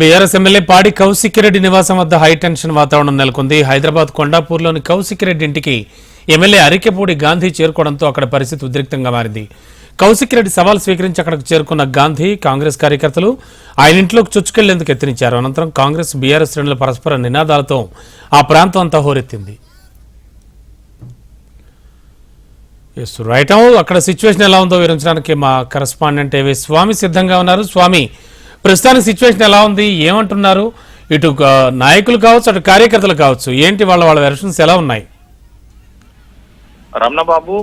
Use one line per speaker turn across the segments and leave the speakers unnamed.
BRS MLA పాడి కౌశిక్కిరెడ్డి నివాసం వద్ద హైటెన్షన్ వాతావరణం నెలకొంది. హైదరాబాద్ కొండాపూర్లోని కౌశికిరెడ్డి ఇంటికి ఎమ్మెల్యే అరికెపూడి గాంధీ చేరుకోవడంతో అక్కడ పరిస్థితి ఉద్రిక్తంగా మారింది. కౌశిక్కిరెడ్డి సవాల్ స్వీకరించి అక్కడికి చేరుకున్న గాంధీ కాంగ్రెస్ కార్యకర్తలు ఆయన ఇంట్లోకి చొచ్చుకెళ్ళేందుకు యత్నించారు. అనంతరం కాంగ్రెస్ బీఆర్ఎస్ శ్రేణుల పరస్పర నినాదాలతో ఆ ప్రాంతం అంతా హోరెత్తింది. రైట్ అక్కడ సిచ్యువేషన్ ఎలా ఉందో వివరించడానికి మా కరస్పాండెంట్ ఏవి స్వామి సిద్ధంగా ఉన్నారు. స్వామి ప్రస్తుతానికి సిచ్యువేషన్ ఎలా ఉంది? ఏమంటున్నారు? ఇటు నాయకులు కావచ్చు అటు కార్యకర్తలు కావచ్చు ఏంటి వాళ్ళ వాళ్ళ వెర్షన్స్ ఎలా ఉన్నాయి?
రమణబాబు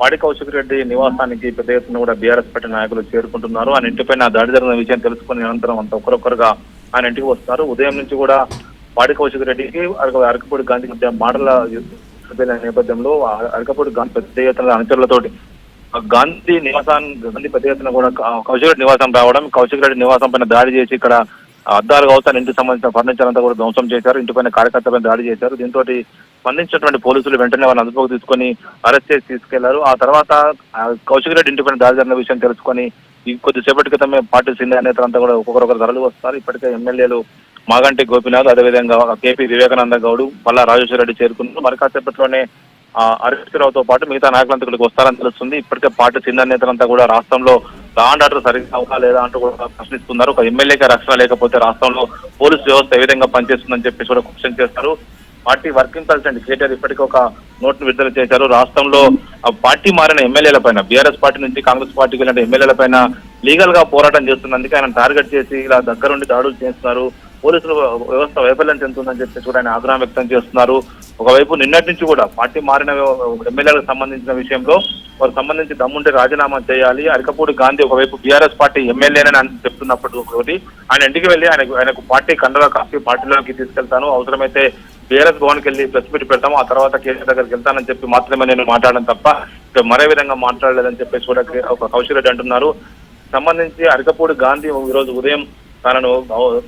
పాడి కౌశిక్ రెడ్డి నివాసానికి పెద్ద ఎత్తున కూడా బీఆర్ఎస్ పార్టీ నాయకులు చేరుకుంటున్నారు. ఆయన ఇంటిపైన దాడి జరిగిన విషయం తెలుసుకుని అనంతరం అంత ఒకరొకరుగా ఆయన ఇంటికి వస్తారు. ఉదయం నుంచి కూడా పాడి కౌశిక్ రెడ్డికి అరక అరకపూడి గాంధీ మధ్య మాటల నేపథ్యంలో అరకపూడి గాంధీ పెద్ద ఎత్తున అనుచరులతోటి గాంధీ నివాసాన్ని గాంధీ పెద్ద ఎత్తున కూడా కౌశిక్ రెడ్డి నివాసం రావడం కౌశిక్ రెడ్డి నివాసం పైన దాడి చేసి ఇక్కడ అద్దాలు కావచ్చు ఇంటికి సంబంధించిన ఫర్నిచర్ అంతా కూడా ధ్వంసం చేశారు ఇంటిపైన కార్యకర్తలపైన దాడి చేశారు. దీంతో స్పందించినటువంటి పోలీసులు వెంటనే వాళ్ళని అదుపులోకి తీసుకొని అరెస్ట్ చేసి తీసుకెళ్ళారు. ఆ తర్వాత కౌశిక్ రెడ్డి ఇంటిపైన దాడి జరిగిన విషయం తెలుసుకొని కొద్దిసేపటి క్రితమే పార్టీ సీనియర్ నేతలంతా కూడా ఒక్కొక్కరొకరు ధరలు వస్తారు. ఇప్పటికే ఎమ్మెల్యేలు మాగంటి గోపినాథ్ అదేవిధంగా కేపీ వివేకానంద గౌడ్ పల్లా రాజేశ్వర రెడ్డి చేరుకున్నారు. మరి కాసేపట్లోనే ఆ పాటు మిగతా నాయకులంతా వస్తారని తెలుస్తుంది. ఇప్పటికే పార్టీ సీనియర్ నేతలంతా కూడా రాష్ట్రంలో లా అండ్ ఆర్డర్ సరిగ్గా అవుతా లేదా అంటూ కూడా ప్రశ్నిస్తున్నారు. ఒక ఎమ్మెల్యేకి రక్షణ లేకపోతే రాష్ట్రంలో పోలీసు వ్యవస్థ ఏ విధంగా పనిచేస్తుందని చెప్పేసి కూడా క్వశ్చన్ చేస్తారు. పార్టీ వర్కింగ్ ప్రెసిడెంట్ కేటీఆర్ ఇప్పటికే ఒక నోట్ను విడుదల చేశారు. రాష్ట్రంలో పార్టీ మారిన ఎమ్మెల్యేల పైన బీఆర్ఎస్ పార్టీ నుంచి కాంగ్రెస్ పార్టీకి వెళ్ళిన ఎమ్మెల్యేల పైన లీగల్గా పోరాటం చేస్తున్నందుకు ఆయన టార్గెట్ చేసి ఇలా దగ్గరుండి దాడులు చేస్తున్నారు. పోలీసులు వ్యవస్థ వైఫల్యం చెందుతుందని చెప్పేసి కూడా ఆయన ఆగ్రహం వ్యక్తం చేస్తున్నారు. ఒకవైపు నిన్నటి నుంచి కూడా పార్టీ మారిన ఎమ్మెల్యేలకు సంబంధించిన విషయంలో వారు సంబంధించి దమ్ముంటే రాజీనామా చేయాలి. అరకపూడి గాంధీ ఒకవైపు బీఆర్ఎస్ పార్టీ ఎమ్మెల్యేనని అని చెప్తున్నప్పుడు ఒకటి. ఆయన ఇంటికి వెళ్ళి ఆయనకు ఆయనకు పార్టీ కండగా కాఫీ పార్టీలోకి తీసుకెళ్తాను. అవసరమైతే బీఆర్ఎస్ భవన్కి వెళ్ళి ప్రెస్ మీట్ పెడతాము. ఆ తర్వాత కేసీఆర్ దగ్గరికి వెళ్తానని చెప్పి మాత్రమే నేను మాట్లాడడం తప్ప మరే విధంగా మాట్లాడలేదని చెప్పేసి కూడా ఒక కౌశల్ రెడ్డి అంటున్నారు. సంబంధించి అరకపూడి గాంధీ ఈ రోజు ఉదయం తనను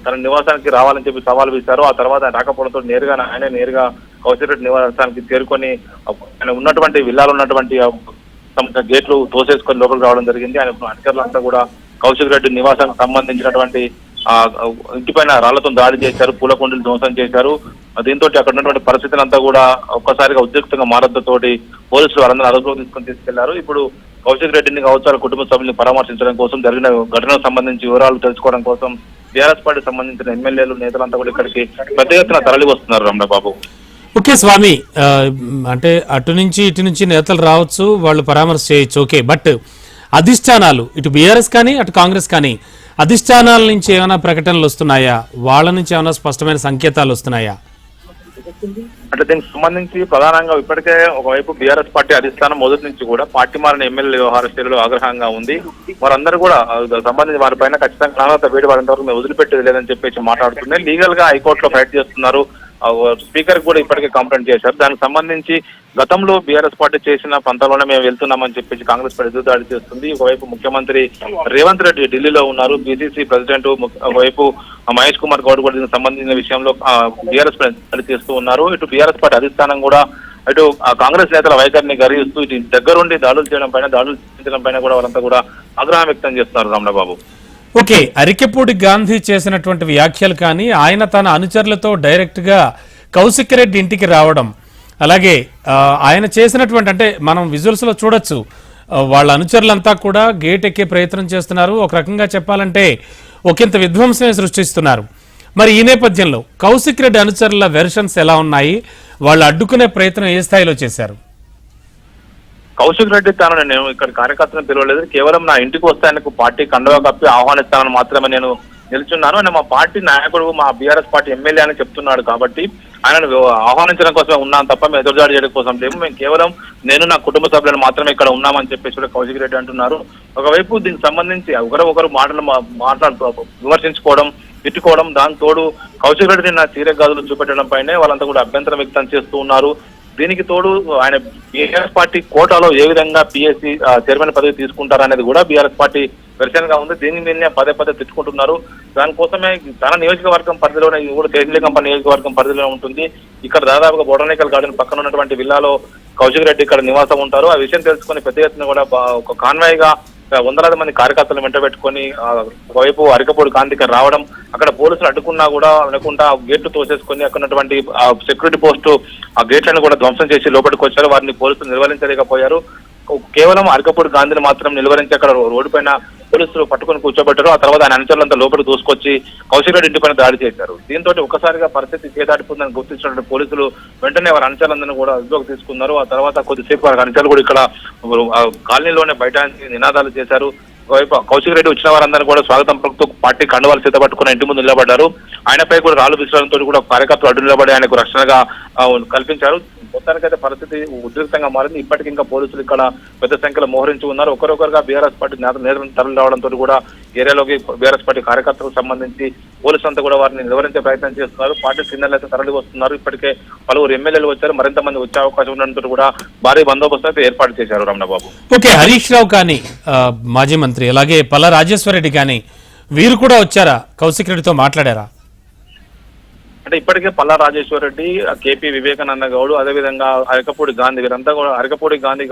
తన నివాసానికి రావాలని చెప్పి సవాల్ విసిరారు ఆ తర్వాత రాకపోవడంతో నేరుగా ఆయన నేరుగా కౌశల్ రెడ్డి నివాసానికి చేరుకొని ఆయన ఉన్నటువంటి విల్లాలో ఉన్నటువంటి తమ గేట్లు తోసేసుకొని లోపలికి రావడం జరిగింది. ఆయన అధికారులంతా కూడా కౌశిక్ రెడ్డి నివాసానికి సంబంధించినటువంటి ఆ ఇంటిపైన రాళ్ళతో దాడి చేశారు పూల ధ్వంసం చేశారు. దీంతో అక్కడ ఉన్నటువంటి పరిస్థితులు అంతా కూడా ఒక్కసారిగా ఉద్రిక్తంగా మారడంతోటి పోలీసులు వారందరూ అదుపులోకి తీసుకొని తీసుకెళ్ళారు. ఇప్పుడు కౌశిక్ రెడ్డిని కావచ్చు కుటుంబ సభ్యుల్ని పరామర్శించడం కోసం జరిగిన ఘటనకు సంబంధించి వివరాలు తెలుసుకోవడం కోసం బీఆర్ఎస్ పార్టీ సంబంధించిన ఎమ్మెల్యేలు నేతలంతా కూడా ఇక్కడికి పెద్ద ఎత్తున తరలి వస్తున్నారు రమణబాబు
ఓకే స్వామి అంటే అటు నుంచి ఇటు నుంచి నేతలు రావచ్చు వాళ్ళు పరామర్శ చేయొచ్చు ఓకే. బట్ అధిష్టానాలు ఇటు బీఆర్ఎస్ కానీ అటు కాంగ్రెస్ కానీ అధిష్టానాల నుంచి ఏమైనా ప్రకటనలు వస్తున్నాయా? వాళ్ళ నుంచి ఏమైనా స్పష్టమైన సంకేతాలు వస్తున్నాయా?
అంటే దీనికి సంబంధించి ప్రధానంగా ఇప్పటికే ఒకవైపు బీఆర్ఎస్ పార్టీ అధిష్టానం మొదటి నుంచి కూడా పార్టీ మారిన ఎమ్మెల్యే వ్యవహార శైలిలో ఆగ్రహంగా ఉంది. వారందరూ కూడా సంబంధించి వారిపైన ఖచ్చితంగా నాణ్యత వేడి వారి వరకు మేము వదిలిపెట్టేది లేదని చెప్పేసి మాట్లాడుతున్నాయి లీగల్గా హైకోర్టులో ఫైట్ చేస్తున్నారు. స్పీకర్ కూడా ఇప్పటికే కంప్లైంట్ చేశారు. దానికి సంబంధించి గతంలో బీఆర్ఎస్ పార్టీ చేసిన పంతంలోనే మేము వెళ్తున్నామని చెప్పేసి కాంగ్రెస్ పార్టీ ఎదురుదాడి చేస్తుంది. ఒకవైపు ముఖ్యమంత్రి రేవంత్ రెడ్డి ఢిల్లీలో ఉన్నారు. బీసీసీ ప్రెసిడెంట్ ఒకవైపు మహేష్ కుమార్ గౌడ్ కూడా దీనికి సంబంధించిన విషయంలో బీఆర్ఎస్ పార్టీ చేస్తూ ఉన్నారు. ఇటు బీఆర్ఎస్ పార్టీ అధిష్టానం కూడా ఇటు కాంగ్రెస్ నేతల వైఖరిని గర్హిస్తూ ఇటు దగ్గరుండి దాడులు చేయడం పైన దాడులు చేయడం పైన కూడా వాళ్ళంతా కూడా ఆగ్రహం వ్యక్తం చేస్తున్నారు రమణబాబు
ఓకే అరికెపూడి గాంధీ చేసినటువంటి వ్యాఖ్యలు కానీ ఆయన తన అనుచరులతో డైరెక్ట్గా కౌశిక్ రెడ్డి ఇంటికి రావడం అలాగే ఆయన చేసినటువంటి అంటే మనం విజువల్స్లో చూడొచ్చు వాళ్ళ అనుచరులంతా కూడా గేట్ ఎక్కే ప్రయత్నం చేస్తున్నారు. ఒక రకంగా చెప్పాలంటే ఒకంత విధ్వంసమే సృష్టిస్తున్నారు. మరి ఈ నేపథ్యంలో కౌశిక్ రెడ్డి అనుచరుల వెర్షన్స్ ఎలా ఉన్నాయి? వాళ్ళు అడ్డుకునే ప్రయత్నం ఏ స్థాయిలో చేశారు?
కౌశిక్ రెడ్డి తాను నేను ఇక్కడ కార్యకర్తను పిలవలేదు. కేవలం నా ఇంటికి వస్తే ఆయనకు పార్టీ కండవా కప్పి ఆహ్వానిస్తానని మాత్రమే నేను నిల్చున్నాను. ఆయన మా పార్టీ నాయకుడు మా బీఆర్ఎస్ పార్టీ ఎమ్మెల్యే అని చెప్తున్నాడు కాబట్టి ఆయనను ఆహ్వానించడం కోసమే ఉన్నాను తప్ప మేము ఎదురుదాడి చేయడం కోసం లేము. మేము కేవలం నేను నా కుటుంబ సభ్యులను మాత్రమే ఇక్కడ ఉన్నామని చెప్పేసి కూడా కౌశిక్ రెడ్డి అంటున్నారు. ఒకవైపు దీనికి సంబంధించి ఒకరు ఒకరు మాటలు మాట్లాడు విమర్శించుకోవడం తిట్టుకోవడం దాని తోడు కౌశిక్ రెడ్డిని నా తీరే గాజులు చూపెట్టడం పైనే వాళ్ళంతా కూడా అభ్యంతరం వ్యక్తం చేస్తూ ఉన్నారు. దీనికి తోడు ఆయన బీఆర్ఎస్ పార్టీ కోటాలో ఏ విధంగా పిఎస్సి చైర్మన్ పదవి తీసుకుంటారనేది కూడా బీఆర్ఎస్ పార్టీ వెర్షన్గా ఉంది. దీని మీదనే పదే పదే తిట్టుకుంటున్నారు. దానికోసమే తన నియోజకవర్గం పరిధిలోనే ఇది కూడా తేజలికంప నియోజకవర్గం పరిధిలో ఉంటుంది. ఇక్కడ దాదాపుగా బొటానికల్ గార్డెన్ పక్కన ఉన్నటువంటి విల్లాలో కౌశిక్ రెడ్డి ఇక్కడ నివాసం ఉంటారు. ఆ విషయం తెలుసుకుని పెద్ద ఎత్తున కూడా ఒక కాన్వాయ్గా వందలాది మంది కార్యకర్తలు వెంట పెట్టుకొని ఒకవైపు అరికపూడి గాంధీకి రావడం అక్కడ పోలీసులు అడ్డుకున్నా కూడా అనుకుంటా గేట్లు తోసేసుకొని అక్కడ ఉన్నటువంటి సెక్యూరిటీ పోస్టు ఆ గేట్లను కూడా ధ్వంసం చేసి లోపలికి వచ్చారు. వారిని పోలీసులు నిర్వహించలేకపోయారు. కేవలం అరకపూడి గాంధీని మాత్రం నిలువరించి అక్కడ రోడ్డు పైన పోలీసులు పట్టుకొని కూర్చోబెట్టారు. ఆ తర్వాత ఆయన అనుచరులంతా లోపలికి దూసుకొచ్చి కౌశిక్ రెడ్డి ఇంటి పైన దాడి చేశారు. దీంతో ఒక్కసారిగా పరిస్థితి చేదాటిపోతుందని గుర్తించినటువంటి పోలీసులు వెంటనే వారి అనుచరులందరినీ కూడా అదుపులోకి తీసుకున్నారు. ఆ తర్వాత కొద్దిసేపు వారి అనుచరులు కూడా ఇక్కడ కాలనీలోనే బయట నినాదాలు చేశారు. వైపు కౌశిక్ రెడ్డి వచ్చిన వారందరూ కూడా స్వాగతం పలుకుతూ పార్టీ కండువాలు సిద్ధపట్టుకుని ఇంటి ముందు నిలబడ్డారు. ఆయనపై కూడా రాళ్ళు విసరడంతో కూడా కార్యకర్తలు అడ్డు నిలబడి ఆయనకు రక్షణగా కల్పించారు. మొత్తానికైతే పరిస్థితి ఉద్రిక్తంగా మారింది. ఇప్పటికి ఇంకా పోలీసులు ఇక్కడ పెద్ద సంఖ్యలో మోహరించి ఉన్నారు. ఒకరొకరుగా బీఆర్ఎస్ పార్టీ నేత నేతలు తరలి రావడంతో కూడా ఏరియాలోకి బీఆర్ఎస్ పార్టీ కార్యకర్తలకు సంబంధించి పోలీసులు అంతా కూడా వారిని నివారించే ప్రయత్నం చేస్తున్నారు. పార్టీ సీనియర్లు అయితే తరలి వస్తున్నారు. ఇప్పటికే పలువురు ఎమ్మెల్యేలు వచ్చారు. మరింత మంది వచ్చే అవకాశం ఉండడంతో కూడా భారీ బందోబస్తు అయితే ఏర్పాటు చేశారు రమణబాబు.
ఓకే హరీష్ రావు కానీ మాజీ మంత్రి అలాగే పల్లా రాజేశ్వర రెడ్డి కానీ వీరు కూడా వచ్చారా? కౌశిక్ రెడ్డితో మాట్లాడారా?
అంటే ఇప్పటికే పల్లా రాజేశ్వర రెడ్డి కేపీ వివేకానంద గౌడ్ అదేవిధంగా అరకపూడి గాంధీ వీరంతా కూడా అరకపూడి గాంధీ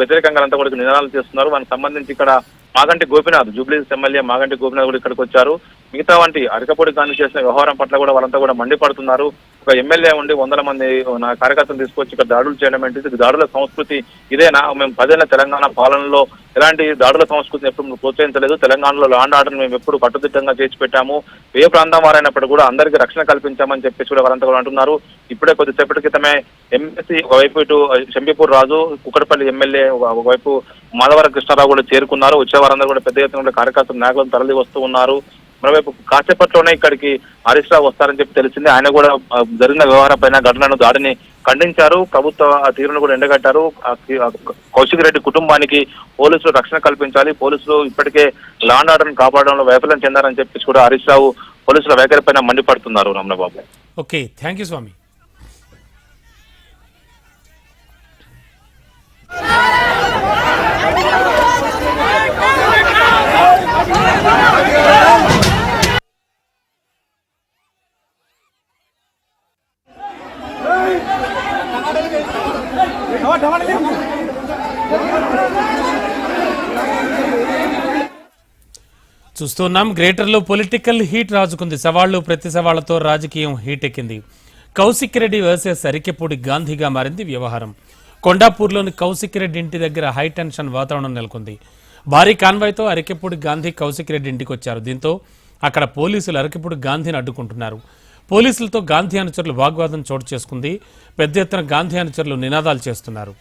వ్యతిరేకంగా అంతా కూడా నినాదాలు చేస్తున్నారు. వారికి సంబంధించి ఇక్కడ మాగంటి గోపినాథ్ జూబ్లీస్ ఎమ్మెల్యే మాగంటి గోపినాథ్ కూడా ఇక్కడికి వచ్చారు. మిగతా వంటి అరకపూడి గాంధీ చేసిన వ్యవహారం పట్ల కూడా వాళ్ళంతా కూడా మండిపడుతున్నారు. ఒక ఎమ్మెల్యే ఉండి వందల మంది నా కార్యకర్తలు తీసుకొచ్చి ఇక్కడ దాడులు చేయడం ఏంటి? ఇది దాడుల సంస్కృతి ఇదేనా? మేము పదేళ్ళ తెలంగాణ పాలనలో ఎలాంటి దాడుల సంస్కృతిని ఎప్పుడు ప్రోత్సహించలేదు. తెలంగాణలో లాండ్ ఆర్డర్ మేము ఎప్పుడు కట్టుదిట్టంగా చేసి పెట్టాము. ఏ ప్రాంతం వారైనప్పుడు కూడా అందరికీ రక్షణ కల్పించామని చెప్పేసి కూడా వారంతా కూడా అంటున్నారు. ఇప్పుడే కొద్దిసేపటి క్రితమే ఎంఎస్సీ ఒకవైపు ఇటు శంబీపూర్ రాజు కుక్కడపల్లి ఎమ్మెల్యే ఒక- ఒకవైపు మాధవర కృష్ణారావు కూడా చేరుకున్నారు. వచ్చే వారందరూ కూడా పెద్ద ఎత్తున కూడా కార్యకర్తలు నాయకులను తరలి వస్తూ ఉన్నారు. మరోవైపు కాసేపట్లోనే ఇక్కడికి హరీష్ రావు వస్తారని చెప్పి తెలిసింది. ఆయన కూడా జరిగిన వ్యవహారం పైన ఘటనను దాడిని ఖండించారు. ప్రభుత్వ ఆ తీరును కూడా ఎండగట్టారు. కౌశిక్ రెడ్డి కుటుంబానికి పోలీసులు రక్షణ కల్పించాలి. పోలీసులు ఇప్పటికే లాండ్ ఆర్డర్ను కాపాడడంలో వైఫల్యం చెందారని చెప్పేసి కూడా హరీష్ రావు పోలీసుల వైఖరి పైన మండిపడుతున్నారు Ramanababu
okay thank you Swamy. చూస్తున్నాం గ్రేటర్లో పొలిటికల్ హీట్ రాజుకుంది. సవాళ్ళు ప్రతి సవాళ్ళతో రాజకీయం హీట్ ఎక్కింది కౌశిక్ రెడ్డి వర్సెస్ అరికెపూడి గాంధీగా మారింది వ్యవహారం. కొండాపూర్లోని కౌశిక్ రెడ్డి ఇంటి దగ్గర హై టెన్షన్ వాతావరణం నెలకొంది. భారీ కాన్వాయ్తో అరికెపూడి గాంధీ కౌశిక్ రెడ్డి ఇంటికి వచ్చారు దీంతో అక్కడ పోలీసులు అరికెపూడి గాంధీని అడ్డుకుంటున్నారు. పోలీసులతో గాంధీ అనుచరులు వాగ్వాదం చోటు చేసుకుంది. పెద్ద ఎత్తున గాంధీ అనుచరులు నినాదాలు చేస్తున్నారు.